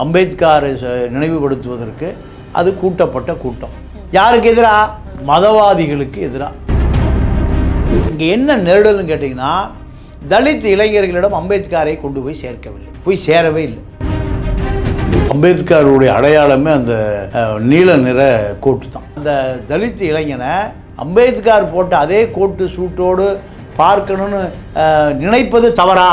அம்பேத்கரை நினைவுபடுத்துவதற்கு அது கூட்டப்பட்ட கூட்டம். யாருக்கு எதிராக மதவாதிகளுக்கு எதிராக இங்கே என்ன நெருடல்னு கேட்டிங்கன்னா தலித் இளைஞர்களிடம் அம்பேத்கரை கொண்டு போய் சேர்க்கவில்லை. போய் சேரவே இல்லை. அம்பேத்கருடைய அடையாளமே அந்த நீல நிற கோட்டு தான். அந்த தலித் இளைஞனை அம்பேத்கர் போட்ட அதே கோட்டு சூட்டோடு பார்க்கணும்னு நினைப்பது தவறா?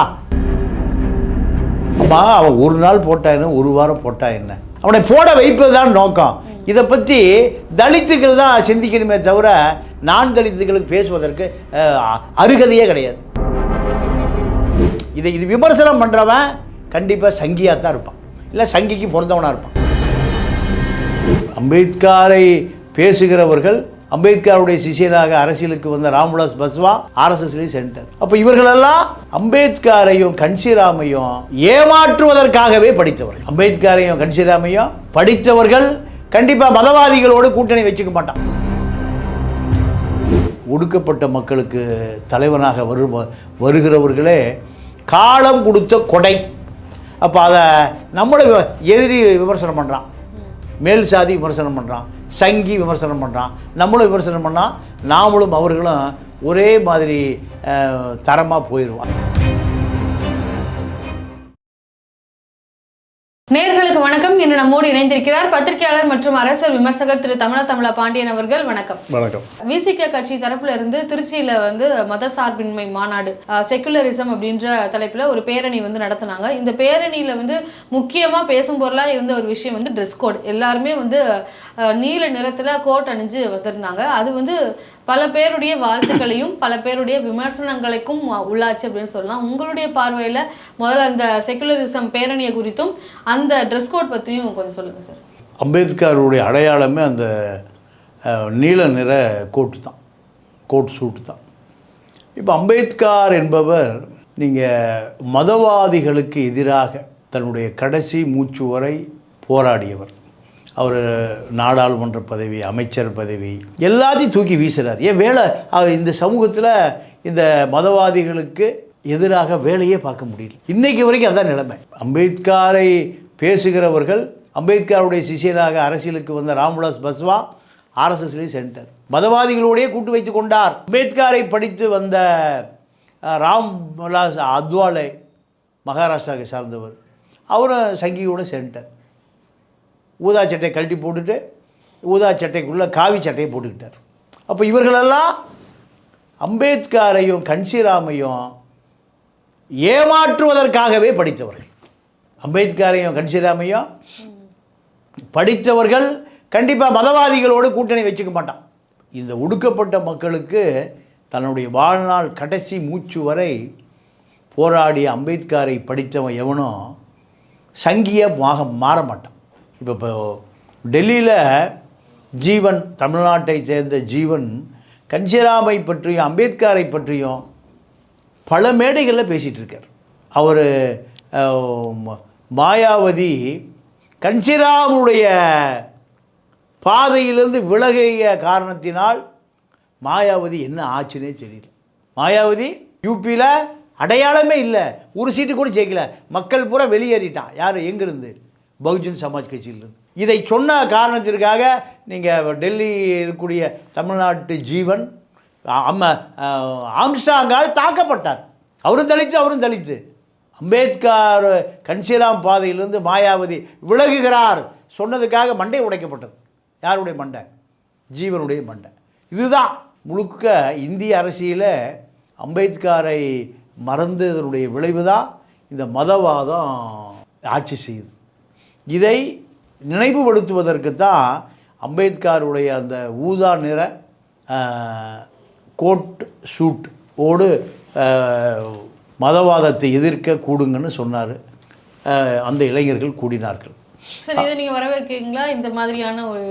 அம்மா அவன் ஒரு நாள் போட்டா என்ன? ஒரு வாரம் போட்டா என்ன? அவனை போட வைப்பது தான் நோக்கம். இதை பற்றி தலித்துகள் தான் சிந்திக்கணுமே தவிர நான் தலித்துகளுக்கு பேசுவதற்கு அருகதையே கிடையாது. இதை இது விமர்சனம் பண்ணுறவன் கண்டிப்பாக சங்கியாக தான் இருப்பான். இல்லை சங்கிக்கு பிறந்தவனாக இருப்பான். அம்பேத்காரை பேசுகிறவர்கள் அம்பேத்கருடைய சிஷியராக அரசியலுக்கு வந்த ராம்விலாஸ் பஸ்வா ஆர்எஸ்எஸ்லேயும் சென்டர் அப்போ இவர்களெல்லாம் அம்பேத்கரையும் கன்சிராமையும் ஏமாற்றுவதற்காகவே படித்தவர்கள். அம்பேத்கரையும் கன்சிராமையும் படித்தவர்கள் கண்டிப்பாக மதவாதிகளோடு கூட்டணி வச்சுக்க மாட்டான் ஒடுக்கப்பட்ட மக்களுக்கு தலைவனாக வரு வருகிறவர்களே காலம் கொடுத்த கொடை. அப்போ அதை நம்மளை எதிரி விமர்சனம் பண்ணுறான் மேல் சாதி விமர்சனம் பண்ணுறான் சங்கி விமர்சனம் பண்ணுறான் நம்மளும் விமர்சனம் பண்ணால் நாமளும் அவர்களும் ஒரே மாதிரி தரமாக போயிடுவான் வணக்கம். இன்று நம்மோடு இணைந்திருக்கிறார் பத்திரிகையாளர் மற்றும் அரசியல் விமர்சகர் திரு தமிழ தமிழ பாண்டியன் அவர்கள். வணக்கம். வணக்கம். விசிக கட்சி தரப்புல இருந்து திருச்சியில வந்து மத சார்பின்மை மாநாடு செக்குலரிசம் அப்படின்ற தலைப்புல ஒரு பேரணி வந்து நடத்தினாங்க. இந்த பேரணியில வந்து முக்கியமா பேசும் பொருளா இருந்த ஒரு விஷயம் வந்து ட்ரெஸ் கோட் எல்லாருமே வந்து நீல நிறத்துல கோட் அணிஞ்சு வந்திருந்தாங்க. அது வந்து பல பேருடைய வாழ்த்துக்களையும் பல பேருடைய விமர்சனங்களுக்கும் உள்ளாச்சு அப்படின்னு சொல்லலாம். உங்களுடைய பார்வையில் முதல்ல அந்த செக்குலரிசம் பேரணியை குறித்தும் அந்த ட்ரெஸ் கோட் பற்றியும் கொஞ்சம் சொல்லுங்கள் சார் அம்பேத்கருடைய அடையாளமே அந்த நீல நிற கோட்டு தான். கோட் சூட்டு தான். இப்போ அம்பேத்கர் என்பவர் நீங்கள் மதவாதிகளுக்கு எதிராக தன்னுடைய கடைசி மூச்சு வரை போராடியவர். அவர் நாடாளுமன்ற பதவி அமைச்சர் பதவி எல்லாத்தையும் தூக்கி வீசுகிறார் ஏன் வேலை அவர் இந்த சமூகத்தில் இந்த மதவாதிகளுக்கு எதிராக வேலையே பார்க்க முடியல. இன்னைக்கு வரைக்கும் அதான் நிலைமை. அம்பேத்கரை பேசுகிறவர்கள் அம்பேத்கருடைய சிஷியராக அரசியலுக்கு வந்த ராம்விலாஸ் பஸ்வா ஆர்எஸ்எஸ்லேயும் சென்டர் மதவாதிகளோடையே கூட்டு வைத்து கொண்டார். அம்பேத்கரை படித்து வந்த ராம்விலாஸ் அத்வாலே மகாராஷ்டிராவை சார்ந்தவர் அவரும் சங்கியோட சென்டர் ஊதா சட்டை கழட்டி போட்டுட்டு ஊதா சட்டைக்குள்ளே காவி சட்டையை போட்டுக்கிட்டார். அப்போ இவர்களெல்லாம் அம்பேத்கரையும் கன்சிராமையும் ஏமாற்றுவதற்காகவே படித்தவர்கள். அம்பேத்கரையும் கன்சிராமையும் படித்தவர்கள் கண்டிப்பாக மதவாதிகளோடு கூட்டணி வச்சுக்க மாட்டான். இந்த ஒடுக்கப்பட்ட மக்களுக்கு தன்னுடைய வாழ்நாள் கடைசி மூச்சு வரை போராடிய அம்பேத்கரை படித்தவன் எவனும் சங்கியாக மாற மாட்டான். இப்போ இப்போ டெல்லியில் ஜீவன் தமிழ்நாட்டை சேர்ந்த ஜீவன் கன்சிராமை பற்றியும் அம்பேத்கரை பற்றியும் பல மேடைகளில் பேசிகிட்டு இருக்கார். அவர் மாயாவதி கன்சிராமுடைய பாதையிலிருந்து விலகிய காரணத்தினால் மாயாவதி என்ன ஆச்சுன்னே தெரியல. மாயாவதி யூபியில் அடையாளமே இல்லை. ஒரு சீட்டு கூட ஜெயிக்கல. மக்கள் பூரா வெளியேறிட்டான். யார்? எங்கேருந்து? பகுஜன் சமாஜ் கட்சியிலிருந்து. இதை சொன்ன காரணத்திற்காக நீங்கள் டெல்லி இருக்கக்கூடிய தமிழ்நாட்டு ஜீவன் அம்ம ஆம்ஸ்டாங்கால் தாக்கப்பட்டார். அவரும் தலித்து அவரும் தலித்து. அம்பேத்கர் கன்சிராம் பாதையிலிருந்து மாயாவதி விலகுகிறார் சொன்னதுக்காக மண்டை உடைக்கப்பட்டது. யாருடைய மண்டை? ஜீவனுடைய மண்டை. இதுதான் முழுக்க இந்திய அரசியல அம்பேத்கரை மறந்ததனுடைய விளைவு தான் இந்த மதவாதம் ஆட்சி செய்யுது. இதை நினைவுபடுத்துவதற்கு தான் அம்பேத்கருடைய அந்த ஊதா நிற கோட் சூட் ஓடு மதவாதத்தை எதிர்க்க கூடுங்கன்னு சொன்னார். அந்த இளைஞர்கள் கூடினார்கள். சார் இதை நீங்க வரவேற்கிறீங்களா? இந்த மாதிரியான ஒரு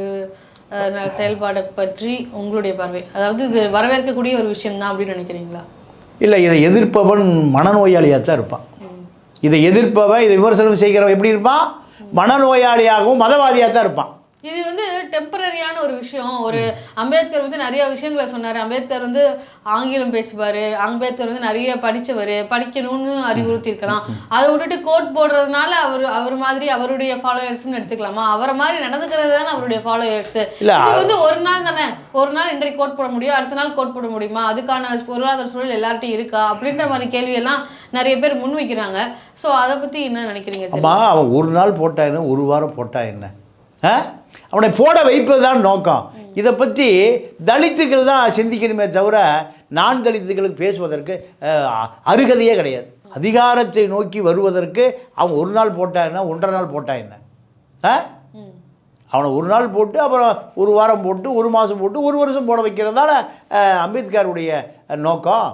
செயல்பாடை பற்றி உங்களுடைய பார்வை. அதாவது இது வரவேற்கக்கூடிய ஒரு விஷயம் தான் அப்படின்னு நினைக்கிறீங்களா? இல்லை இதை எதிர்ப்பவன் மனநோயாளியாக தான் இருப்பான் இதை எதிர்ப்பவன் இதை விமர்சனம் செய்கிறவன் எப்படி இருப்பான்? மனநோயாளியாகவும் மதவாதியாக தான் இருப்பான். இது வந்து டெம்பரரியான ஒரு விஷயம். ஒரு அம்பேத்கர் வந்து நிறைய விஷயங்களை சொன்னாரு. அம்பேத்கர் வந்து ஆங்கிலம் பேசுவாரு. அம்பேத்கர் வந்து நிறைய படிச்சவர். படிக்கணும்னு அறிவுறுத்தி இருக்கலாம் அதை விட்டுட்டு கோட் போடுறதுனால அவர் அவர் மாதிரி அவருடைய ஃபாலோயர்ஸ்னு எடுத்துக்கலாமா? அவரை மாதிரி நடந்துக்கிறது தானே அவருடைய ஃபாலோயர்ஸ் இது வந்து ஒரு நாள் தானே. ஒரு நாள் இன்றைக்கு கோட் போட முடியும். அடுத்த நாள் கோட் போட முடியுமா? அதுக்கான பொருளாதார சூழல் எல்லார்ட்டையும் இருக்கா? அப்படின்ற மாதிரி கேள்வியெல்லாம் நிறைய பேர் முன் வைக்கிறாங்க. ஸோ அதை பத்தி என்ன நினைக்கிறீங்க அவன் ஒரு நாள் போட்டா என்ன? ஒரு வாரம் போட்டா என்ன? ஆ? அவனை போட வைப்பது தான் நோக்கம். இதை பற்றி தலித்துகள் தான் சிந்திக்கணுமே தவிர நான் தலித்துகளுக்கு பேசுவதற்கு அருகதையே கிடையாது. அதிகாரத்தை நோக்கி வருவதற்கு அவன் ஒரு நாள் போட்டா என்ன ஒன்றரை நாள் போட்டா என்ன? ஆ. அவனை ஒரு நாள் போட்டு அப்புறம் ஒரு வாரம் போட்டு ஒரு மாதம் போட்டு ஒரு வருஷம் போட வைக்கிறதால அம்பேத்கருடைய நோக்கம்.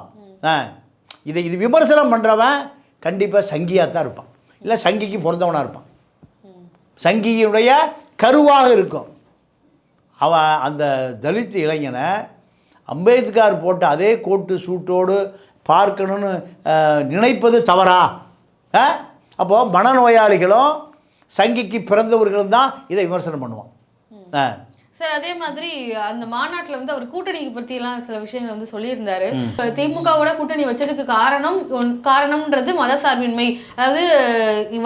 ஆ. இதை இது விமர்சனம் பண்ணுறவன் கண்டிப்பாக சங்கியாக தான் இருப்பான். இல்லை சங்கிக்கு பிறந்தவனாக இருப்பான். சங்கியினுடைய கருவாக இருக்கும். அவன் அந்த தலித் இளைஞனை அம்பேத்கர் போட்ட அதே கோட்டு சூட்டோடு பார்க்கணும்னு நினைப்பது தவறா? ஆ அப்போது மனநோயாளிகளும் சங்கிக்கு பிறந்தவர்களும் தான் இதை விமர்சனம் பண்ணுவான். ஆ சார் அதே மாதிரி அந்த மாநாட்டுல வந்து அவர் கூட்டணிக்கு பத்தி எல்லாம் சில விஷயங்கள் வந்து சொல்லியிருந்தாரு. திமுகவோட கூட்டணி வச்சதுக்கு காரணம் காரணம்ன்றது மத சார்பின்மை அதாவது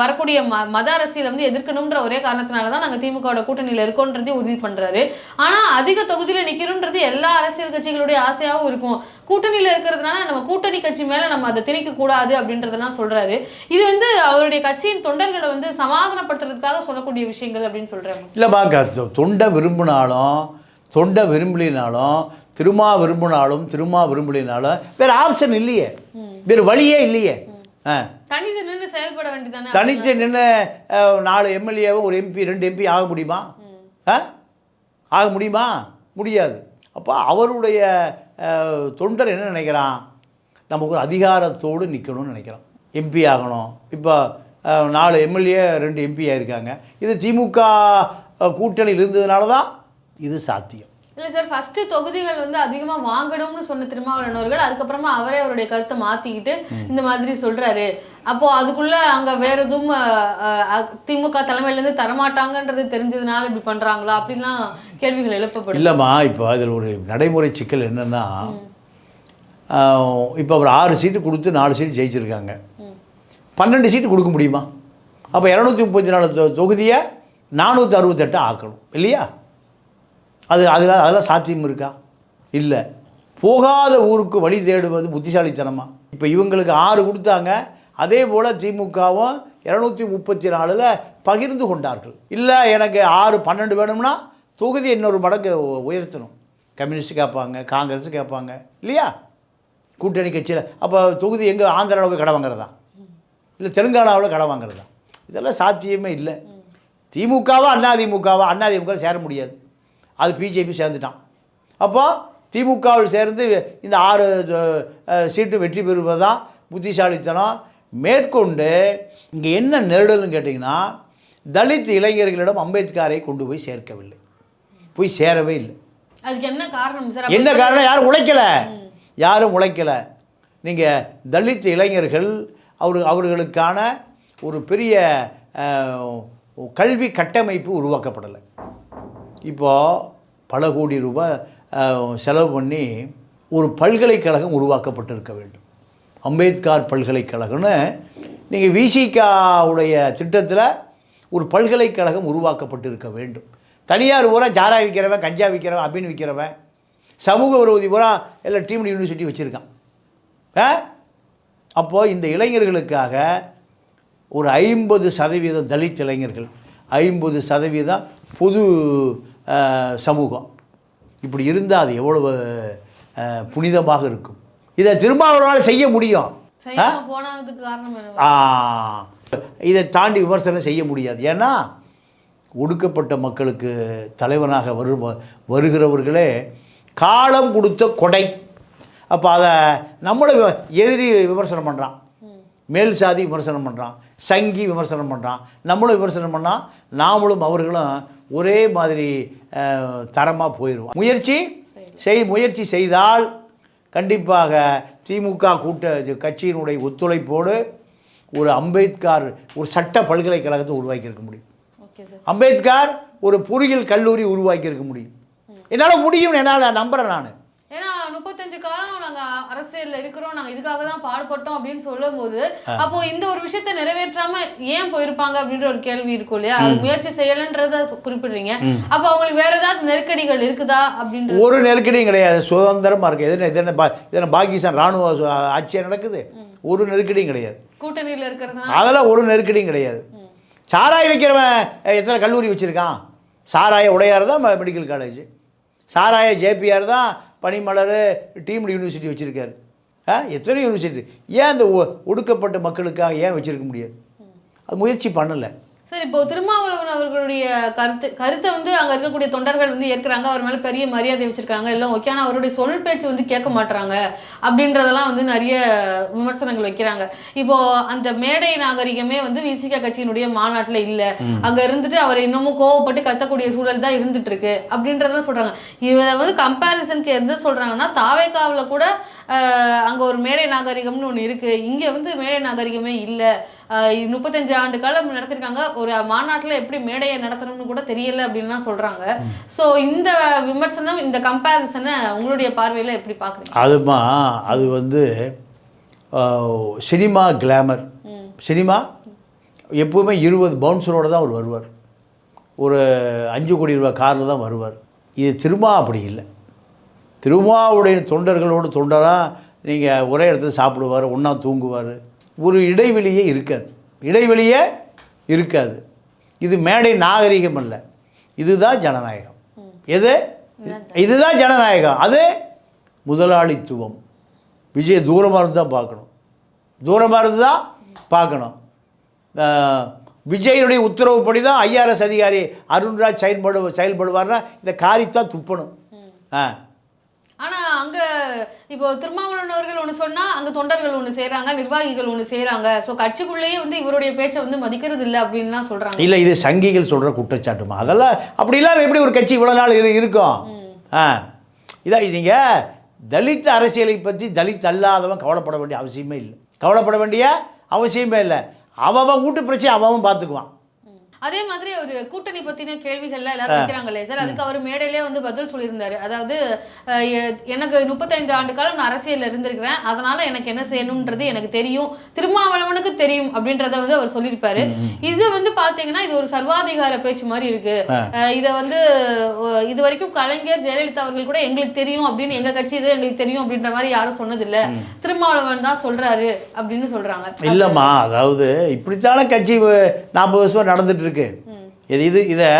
வரக்கூடிய ம மத அரசியலை வந்து எதிர்க்கணும்ன்ற ஒரே காரணத்தினால தான் நாங்க திமுகவோட கூட்டணியில இருக்கோன்றதையும் உறுதி பண்றாரு. ஆனா அதிக தொகுதியில நிக்கணும்ன்றது எல்லா அரசியல் கட்சிகளுடைய ஆசையாவும் இருக்கும். கூட்டணியில இருக்கிறதுனால நம்ம கூட்டணி கட்சி மேல நம்ம அதை திணிக்க கூடாது அப்படின்றதெல்லாம் சொல்றாரு. இது வந்து அவருடைய கட்சியின் தொண்டர்களை வந்து சமாதானப்படுத்துறதுக்காக சொல்லக்கூடிய விஷயங்கள் அப்படின்னு சொல்றாங்க. இல்லைப்பா தொண்டை விரும்பினாலும் தொண்டை விரும்பலினாலும் திருமா விரும்பினாலும் திருமா விரும்பலினாலும் வேறு ஆப்ஷன் இல்லையே. வேறு வழியே இல்லையே. தனித்து நின்று செயல்பட வேண்டியதானே தனித்து நின்று நாலு எம்எல்ஏவும் ஒரு எம்பி ரெண்டு எம்பி ஆக முடியுமா? ஆக முடியுமா? முடியாது. அப்போ அவருடைய தொண்டர் என்ன நினைக்கிறான்? நமக்கு ஒரு அதிகாரத்தோடு நிற்கணும்னு நினைக்கிறான். எம்பி ஆகணும். இப்போ நாலு எம்எல்ஏ ரெண்டு எம்பி ஆகிருக்காங்க இது திமுக கூட்டணியில் இருந்ததுனால தான் இது சாத்தியம். இல்ல சார் ஃபர்ஸ்ட் தொகுதிகள் வந்து அதிகமா வாங்கணும்னு சொன்ன திருமாவளவர்கள் அதுக்கப்புறமா அவரே அவருடைய கருத்தை மாத்திக்கிட்டு இந்த மாதிரி சொல்றாரு. அப்போ அதுக்குள்ள அங்க வேற எதுவும் திமுக தலைமையில இருந்து தரமாட்டாங்கன்றது தெரிஞ்சதுனால இப்படி பண்றாங்களா? அப்படின்லாம் கேள்விகள் எழுப்பப்படும் இல்லைம்மா இப்போ அதில் ஒரு நடைமுறை சிக்கல் என்னென்னா இப்போ அவர் ஆறு சீட்டு கொடுத்து நாலு சீட்டு ஜெயிச்சிருக்காங்க. பன்னெண்டு சீட்டு கொடுக்க முடியுமா? அப்போ இரநூத்தி முப்பத்தி நாலு தொகுதியை நானூற்றி அறுபத்தெட்டு ஆக்கணும் இல்லையா? அது அதில் அதெல்லாம் சாத்தியம் இருக்கா? இல்லை. போகாத ஊருக்கு வழி தேடுவது புத்திசாலித்தனமா? இப்போ இவங்களுக்கு ஆறு கொடுத்தாங்க. அதே போல் திமுகவும் இரநூத்தி முப்பத்தி நாலில் பகிர்ந்து கொண்டார்கள். இல்லை எனக்கு ஆறு பன்னெண்டு வேணும்னா தொகுதி இன்னொரு மடங்கு உயர்த்தணும். கம்யூனிஸ்ட் கேட்பாங்க காங்கிரஸ் கேட்பாங்க இல்லையா? கூட்டணி கட்சியில். அப்போ தொகுதி எங்கே ஆந்திராவில் போய் கடை வாங்குறதா? இல்லை தெலுங்கானாவில் கடை வாங்குறதா? இதெல்லாம் சாத்தியமே இல்லை. திமுகவா அண்ணா திமுகவா? அண்ணா திமுக சேர முடியாது. அது பிஜேபி சேர்ந்துட்டான். அப்போ திமுகவில் சேர்ந்து இந்த ஆறு சீட்டு வெற்றி பெறுவது தான் புத்திசாலித்தனம். மேற்கொண்டு இங்கே என்ன நெருடல்னு கேட்டிங்கன்னா தலித் இளைஞர்களிடம் அம்பேத்கரை கொண்டு போய் சேர்க்கவில்லை. போய் சேரவே இல்லை. அதுக்கு என்ன காரணம் சார்? என்ன காரணம்? யாரும் உழைக்கல. யாரும் உழைக்கல. நீங்கள் தலித் இளைஞர்கள் அவர் அவர்களுக்கான ஒரு பெரிய கல்வி கட்டமைப்பு உருவாக்கப்படலை. இப்போது பல கோடி ரூபாய் செலவு பண்ணி ஒரு பல்கலைக்கழகம் உருவாக்கப்பட்டிருக்க வேண்டும். அம்பேத்கார் பல்கலைக்கழகம்னு நீங்கள் விசிகாவுடைய திட்டத்தில் ஒரு பல்கலைக்கழகம் உருவாக்கப்பட்டிருக்க வேண்டும். தனியார் பூரா ஜாரா விற்கிறவன் கஞ்சா விற்கிறவன் அபின் விற்கிறவன் சமூக விரோதி பூரா எல்லாம் டீம் யூனிவர்சிட்டி வச்சுருக்கான். ஆ? அப்போது இந்த இளைஞர்களுக்காக ஒரு ஐம்பது சதவீதம் தலித் இளைஞர்கள் ஐம்பது சதவீதம் பொது சமூகம். இப்படி இருந்தால் அது எவ்வளவு புனிதமாக இருக்கும். இதை திரும்ப அவர்களால் செய்ய முடியும். இதை தாண்டி விமர்சனம் செய்ய முடியாது. ஏன்னா ஒடுக்கப்பட்ட மக்களுக்கு தலைவனாக வரு வருகிறவர்களே காலம் கொடுத்த கொடை. அப்போ அதை நம்மளை எதிரி விமர்சனம் பண்ணுறான் மேல் சாதி விமர்சனம் பண்ணுறான் சங்கி விமர்சனம் பண்ணுறான் நம்மளும் விமர்சனம் பண்ணால் நாமளும் அவர்களும் ஒரே மாதிரி தரமாக போயிடுவோம் முயற்சி செய் முயற்சி செய்தால் கண்டிப்பாக திமுக கூட்ட கட்சியினுடைய ஒத்துழைப்போடு ஒரு அம்பேத்கர் ஒரு சட்ட பல்கலைக்கழகத்தை உருவாக்கியிருக்க முடியும். அம்பேத்கர் ஒரு பொறியியல் கல்லூரி உருவாக்கி இருக்க முடியும் என்னால் முடியும் என்னால் நம்புகிறேன் நான். ஏன்னா முப்பத்தஞ்சு காலம் நாங்க அரசியல்ல இருக்கிறோம். நாங்க இதுக்காக தான் பாடுபட்டோம் அப்படின்னு சொல்லும்போது அப்போ இந்த ஒரு விஷயத்தை நிறைவேற்றாம ஏன் போயிருப்பாங்க அப்படின்ற ஒரு கேள்வி இருக்கும் இல்லையா? அது முயற்சி செய்யலன்றத குறிப்பிடுறீங்க. அப்போ அவங்களுக்கு வேற ஏதாவது நெருக்கடிகள் இருக்குதா அப்படின்ற ஒரு நெருக்கடியும் கிடையாது. சுதந்திரமாக இருக்குது எது இது என்ன பா இது என்ன பாகிஸ்தான் ராணுவ ஆட்சியா நடக்குது? ஒரு நெருக்கடியும் கிடையாது. கூட்டணியில இருக்கிறதுனால? அதெல்லாம் ஒரு நெருக்கடியும் கிடையாது. சாராய் வைக்கிறவன் எத்தனை கல்லூரி வச்சுருக்கான்? சாராய உடையார் தான் மெடிக்கல் காலேஜ். சாராய ஜேபிஆர் தான் பனிமலர் டீம்டு யூனிவர்சிட்டி வச்சுருக்காரு. ஆ எத்தனை யூனிவர்சிட்டி ஏன் அந்த ஒடுக்கப்பட்ட மக்களுக்காக ஏன் வச்சுருக்க முடியாது? அது முயற்சி பண்ணலை. சரி இப்போ திருமாவளவன் அவர்களுடைய கருத்து கருத்தை வந்து அங்க இருக்கக்கூடிய தொண்டர்கள் வந்து ஏற்கிறாங்க. அவர் மேல பெரிய மரியாதை வச்சிருக்காங்க. எல்லாம் ஓகே ஆனா அவருடைய சொல் பேச்சு வந்து கேட்க மாட்றாங்க. அப்படின்றதெல்லாம் வந்து நிறைய விமர்சனங்கள் வைக்கிறாங்க. இப்போ அந்த மேடை நாகரிகமே வந்து விசிக கட்சியினுடைய மாநாட்டுல இல்ல. அங்க இருந்துட்டு அவர் இன்னமும் கோவப்பட்டு கத்தக்கூடிய சூழல் தான் இருந்துட்டு இருக்கு. அப்படின்றதெல்லாம் சொல்றாங்க. இதை வந்து கம்பேரிசனுக்கு எது சொல்றாங்கன்னா தாவேக்காவுல கூட அங்க ஒரு மேடை நாகரிகம்னு ஒண்ணு இருக்கு. இங்க வந்து மேடை நாகரிகமே இல்ல. முப்பத்தஞ்சு ஆண்டு காலம் நடத்திருக்காங்க. ஒரு மாநாட்டில் எப்படி மேடையை நடத்தணும்னு கூட தெரியல அப்படின்லாம் சொல்றாங்க. ஸோ இந்த விமர்சனம் இந்த கம்பேரிசனை உங்களுடைய பார்வையில எப்படி பார்க்குறீங்க? அதுமா அது வந்து சினிமா கிளாமர் சினிமா எப்போவுமே இருபது பவுன்சரோடு தான் அவர் வருவார். ஒரு அஞ்சு கோடி ரூபாய் காரில் தான் வருவார். இது திருமா அப்படி இல்லை. திருமாவுடைய தொண்டர்களோடு தொண்டராக நீங்கள் ஒரே இடத்துல சாப்பிடுவார் ஒன்றா தூங்குவார். ஒரு இடைவெளியே இருக்காது. இடைவெளியே இருக்காது. இது மேடை நாகரிகம் அல்ல. இதுதான் ஜனநாயகம். எது? இதுதான் ஜனநாயகம். அது முதலாளித்துவம். விஜய் தூரமாக இருந்து தான் பார்க்கணும். தூரமாக இருந்து தான் பார்க்கணும் விஜயனுடைய உத்தரவுப்படி தான் ஐஆர்எஸ் அதிகாரி அருண்ராஜ் செயல்படு செயல்படுவார்னா இந்த காரித்தான் துப்பணும். ஆ அங்க இப்போ திருமாவளவன் அவர்கள் ஒண்ணு சொன்னா அங்க தொண்டர்கள் ஒண்ணு செய்றாங்க நிர்வாகிகள் ஒண்ணு செய்றாங்க. ஸோ கட்சிக்குள்ளேயே வந்து இவருடைய பேச்சை வந்து மதிக்கிறது இல்லை அப்படின்லாம் சொல்றாங்க. இல்லை இது சங்கிகள் சொல்கிற குற்றச்சாட்டுமா? அதெல்லாம் அப்படி இல்லாமல் எப்படி ஒரு கட்சி இவ்வளோ நாள் இரு இருக்கும்? ஆ. இதான் நீங்கள் தலித் அரசியலை பற்றி தலித் அல்லாதவன் கவலைப்பட வேண்டிய அவசியமே இல்லை. கவலைப்பட வேண்டிய அவசியமே இல்லை. அவன் வீட்டு பிரச்சனை அவன் பார்த்துக்குவான். அதே மாதிரி ஒரு கூட்டணி பத்தின கேள்விகள்லாம் எல்லாரும் வைக்கிறாங்களே சார். அதுக்கு அவர் மேடையிலே வந்து பதில் சொல்லியிருந்தாரு. அதாவது எனக்கு முப்பத்தைந்து ஆண்டு காலம் நான் அரசியல்ல இருந்திருக்கிறேன். அதனால எனக்கு என்ன செய்யணும்ன்றது எனக்கு தெரியும். திருமாவளவனுக்கு தெரியும் அப்படின்றத வந்து அவர் சொல்லியிருப்பாரு. இது வந்து பாத்தீங்கன்னா இது ஒரு சர்வாதிகார பேச்சு மாதிரி இருக்கு. இத வந்து இது வரைக்கும் கலைஞர் ஜெயலலிதா அவர்கள் கூட எங்களுக்கு தெரியும் அப்படின்னு எங்க கட்சி இது எங்களுக்கு தெரியும் அப்படின்ற மாதிரி யாரும் சொன்னதில்ல. திருமாவளவன் தான் சொல்றாரு அப்படின்னு சொல்றாங்க. இல்லைம்மா அதாவது இப்படித்தானே கட்சி நாற்பது வருஷமாக நடந்துட்டு இருக்கு. இது இது இதை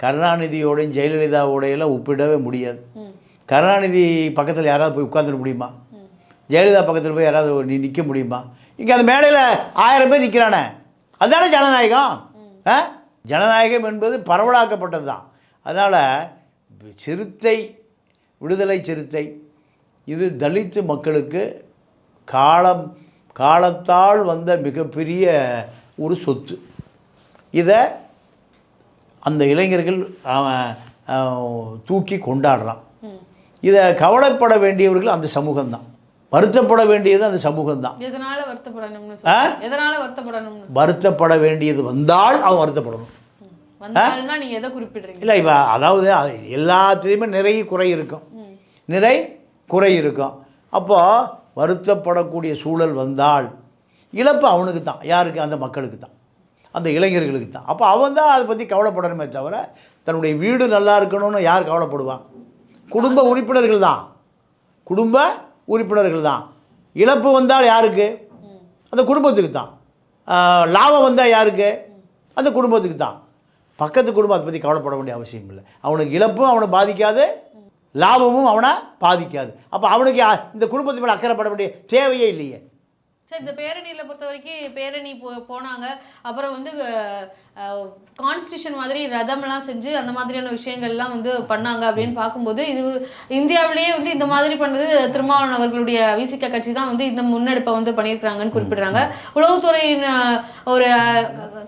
கருணாநிதியோடையும் ஜெயலலிதாவோடையெல்லாம் ஒப்பிடவே முடியாது. கருணாநிதி பக்கத்தில் யாராவது போய் உட்காந்துட முடியுமா? ஜெயலலிதா பக்கத்தில் போய் யாராவது நீ நிற்க முடியுமா? இங்கே அந்த மேடையில் ஆயிரம் பேர் நிற்கிறானே அதுதானே ஜனநாயகம்? ஆ? ஜனநாயகம் என்பது பரவலாக்கப்பட்டது தான் அதனால் சிறுத்தை விடுதலை சிறுத்தை இது தலித்து மக்களுக்கு காலம் காலத்தால் வந்த மிகப்பெரிய ஒரு சொத்து. இதை அந்த இளைஞர்கள் தூக்கி கொண்டாடுறான். இதை கவலைப்பட வேண்டியவர்கள் அந்த சமூகம்தான். வருத்தப்பட வேண்டியது அந்த சமூகம்தான். எதனால வருத்தப்படணும்னு? எதனால வருத்தப்படணும்னு வருத்தப்பட வேண்டியது வந்தால் அவன் வருத்தப்படணும். வந்தாலும்னா நீங்க எதை குறிப்பிடுறீங்க? இல்லை இப்போ அதாவது அது எல்லாத்துலேயுமே நிறைய குறை இருக்கும். நிறை குறை இருக்கும். அப்போ வருத்தப்படக்கூடிய சூழல் வந்தால் இழப்பு அவனுக்கு தான் யாருக்கு? அந்த மக்களுக்கு தான் அந்த இளைஞர்களுக்கு தான். அப்போ அவன் தான் அதை பற்றி கவலைப்படணுமே தவிர தன்னுடைய வீடு நல்லா இருக்கணும்னு யார் கவலைப்படுவான் குடும்ப உறுப்பினர்கள் தான். குடும்ப உறுப்பினர்கள் தான். இழப்பு வந்தால் யாருக்கு? அந்த குடும்பத்துக்கு தான். லாபம் வந்தால் யாருக்கு? அந்த குடும்பத்துக்கு தான். பக்கத்து குடும்பம் அதை பற்றி கவலைப்பட வேண்டிய அவசியம் இல்லை. அவனுக்கு இழப்பும் அவனை பாதிக்காது லாபமும் அவனை பாதிக்காது. அப்போ அவனுக்கு இந்த குடும்பத்து மேலே அக்கறைப்பட வேண்டிய தேவையே இல்லையே. சரி இந்த பேரணியில பொறுத்த வரைக்கும் பேரணி போ போனாங்க. அப்புறம் வந்து கான்ஸ்டியூஷன் மாதிரி ரதம்லாம் செஞ்சு அந்த மாதிரியான விஷயங்கள்லாம் வந்து பண்ணாங்க அப்படின்னு பார்க்கும்போது இது இந்தியாவிலேயே வந்து இந்த மாதிரி பண்ணது திருமாவளவன் அவர்களுடைய விசிக கட்சி தான் வந்து இந்த முன்னெடுப்பை வந்து பண்ணியிருக்காங்கன்னு குறிப்பிடுறாங்க. உளவுத்துறையின் ஒரு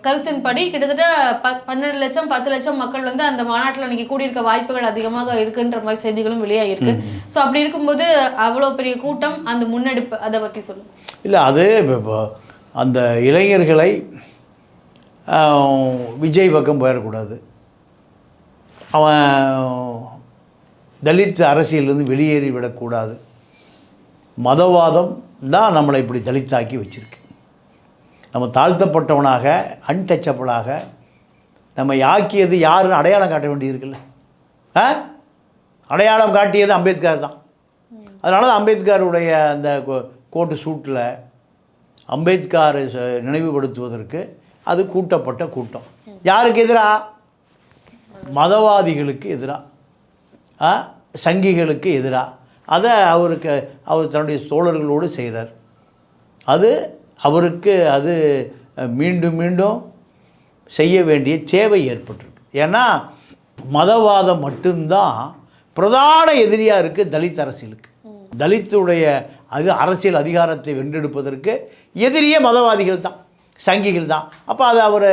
கருத்தின்படி கிட்டத்தட்ட ப பன்னெண்டு லட்சம் பத்து லட்சம் மக்கள் வந்து அந்த மாநாட்டில் அன்னைக்கு கூடியிருக்க வாய்ப்புகள் அதிகமாக இருக்குன்ற மாதிரி செய்திகளும் வெளியாகிருக்கு ஸோ அப்படி இருக்கும்போது அவ்வளோ பெரிய கூட்டம் அந்த முன்னெடுப்பு அதை பற்றி சொல்லுங்க. இல்லை அது இப்போ- அந்த இளைஞர்களை விஜய் பக்கம் போயிடக்கூடாது. அவன் தலித் அரசியலிருந்து வெளியேறி விடக்கூடாது. மதவாதம் தான் நம்மளை இப்படி தலித்தாக்கி வச்சிருக்கு. நம்ம தாழ்த்தப்பட்டவனாக அன்டச்சபிளாக நம்ம ஆக்கியது யாருன்னு அடையாளம் காட்ட வேண்டியிருக்குல்ல? ஆ? அடையாளம் காட்டியது அம்பேத்கர் தான். அதனால தான் அம்பேத்கருடைய அந்த கோட்டு சூட்டில் அம்பேத்கரை ச- நினைவுபடுத்துவதற்கு அது கூட்டப்பட்ட கூட்டம். யாருக்கு எதிராக மதவாதிகளுக்கு எதிராக சங்கிகளுக்கு எதிராக அதை அவருக்கு அவர் தன்னுடைய தோழர்களோடு செய்கிறார். அது அவருக்கு அது மீண்டும் மீண்டும் செய்ய வேண்டிய தேவை ஏற்பட்டிருக்கு. ஏன்னா மதவாதம் மட்டும்தான் பிரதான எதிரியாக இருக்குது தலித் அரசியலுக்கு. தலித்துடைய அது அரசியல் அதிகாரத்தை வென்றெடுப்பதற்கு எதிரியே மதவாதிகள் தான் சங்கிகள் தான். அப்போ அதை அவர்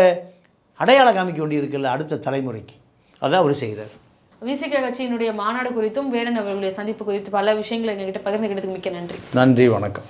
அடையாளம் காமிக்க வேண்டியிருக்குல்ல அடுத்த தலைமுறைக்கு. அதை அவர் செய்கிறார் விசிக கட்சியினுடைய மாநாடு குறித்தும் வேடன் அவர்களுடைய சந்திப்பு குறித்து பல விஷயங்களை எங்ககிட்ட பகிர்ந்துக்கிட்டதுக்கு மிக்க நன்றி. நன்றி வணக்கம்.